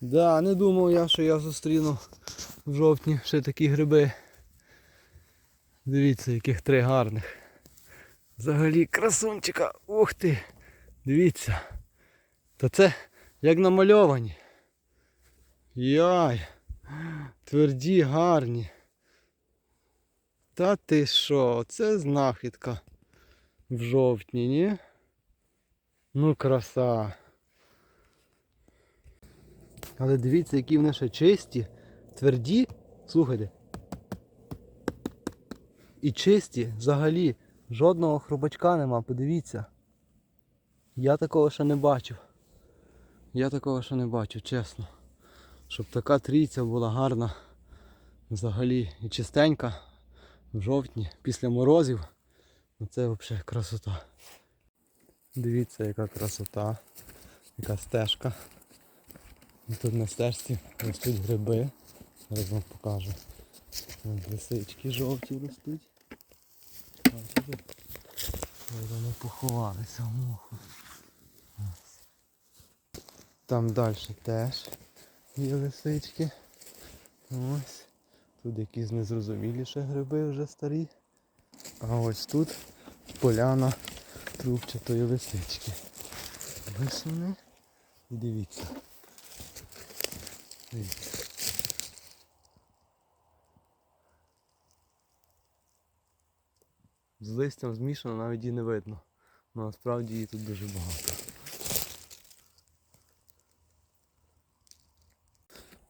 Да, не думав я, що я зустріну в жовтні ще такі гриби. Дивіться, яких три гарних. Взагалі красунчика. Ух ти! Дивіться. Та це як намальовані. Яй. Тверді, гарні. Та ти що, це знахідка в жовтні, ні? Ну краса. Але дивіться, які вони ще чисті, тверді. Слухайте. І чисті взагалі. Жодного хробачка нема, подивіться. Я такого ще не бачив. Я такого ще не бачив, чесно. Щоб така трійця була гарна взагалі і чистенька в жовтні, після морозів. Ну це взагалі красота. Дивіться, яка красота, яка стежка. Тут на стежці ростуть гриби. Зараз вам покажу. Лисички жовті ростуть. Вони поховалися в моху. Там далі теж є лисички. Ось. Тут якісь незрозуміліші гриби вже старі. А ось тут поляна трубчатої лисички. Ось. І дивіться. З листям змішано, навіть її не видно. Ну, насправді її тут дуже багато.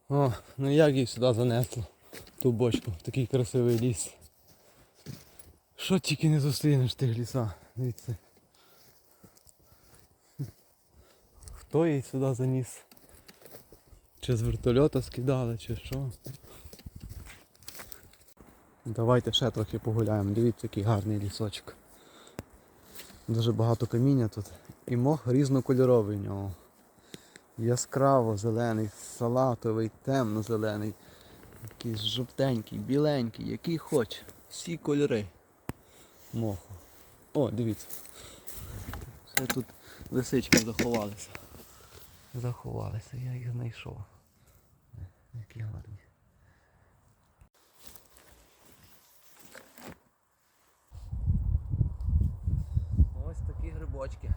О, ну як її сюди занесло? Ту бочку, такий красивий ліс. Що тільки не зустрінеш тих лісах, дивіться. Хто її сюди заніс? Чи з вертольота скидали, чи що? Давайте ще трохи погуляємо. Дивіться, який гарний лісочок. Дуже багато каміння тут. І мох різнокольоровий в нього. Яскраво зелений, салатовий, темно-зелений, якийсь жовтенький, біленький, який хоч. Всі кольори моху. О, дивіться. Ще тут лисички заховалися. Заховалися, я їх знайшов. Які гарні. Ось такі грибочки.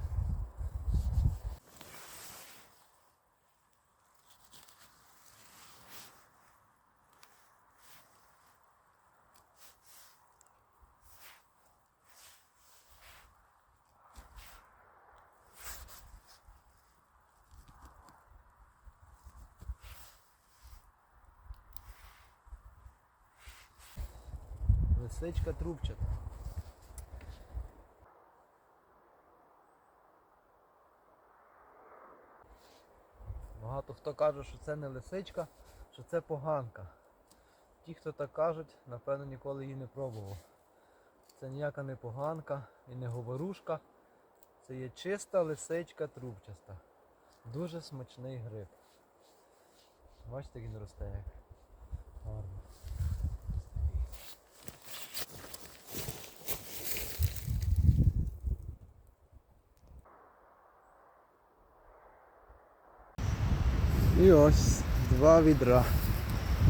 Лисичка трубчата. Багато хто каже, що це не лисичка, що це поганка. Ті, хто так кажуть, напевно ніколи її не пробував. Це ніяка не поганка і не говорушка. Це є чиста лисичка трубчаста. Дуже смачний гриб. Бачите, він росте як. Гарно. І ось два відра.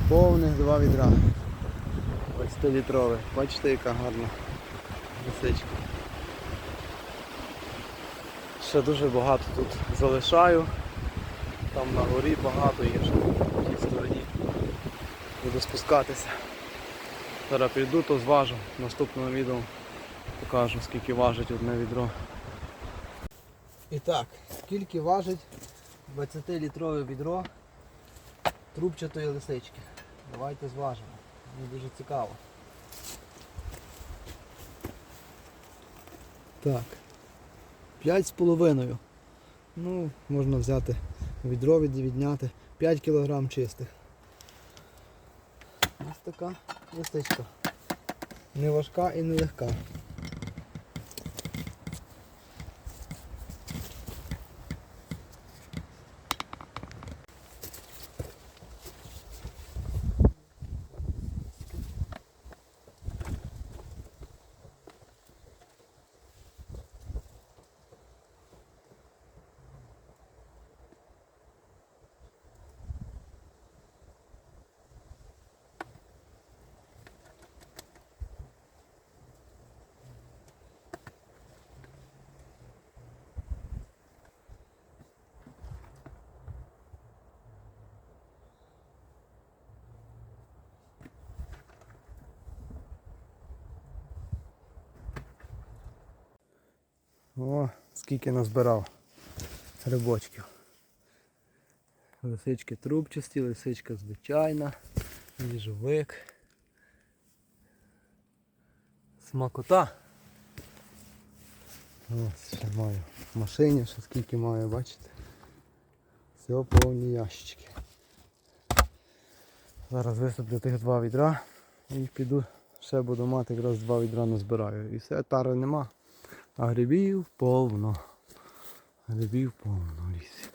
Повних два відра. Ось 100 літрове. Бачите, яка гарна лисичка. Ще дуже багато тут залишаю. Там на горі багато є ще в тій стороні. Буду спускатися. Зараз піду, то зважу. В наступному відео покажу скільки важить одне відро. І так, скільки важить 20-літрове відро трубчатої лисички. Давайте зважимо. Мені дуже цікаво. Так. 5 з половиною. Ну, можна взяти відро відняти. 5 кг чистих. Ось така лисичка. Не важка і не легка. О, скільки назбирав грибочків. Лисички трубчасті, лисичка звичайна, їжовик. Смакота. Ось ще маю. В машині ще скільки маю, бачите? Все повні ящички. Зараз висиплю тих два відра і піду ще буду мати якраз два відра назбираю. І все, тари нема. Arrepia o povo, não. Arrepia o povo, Maurício.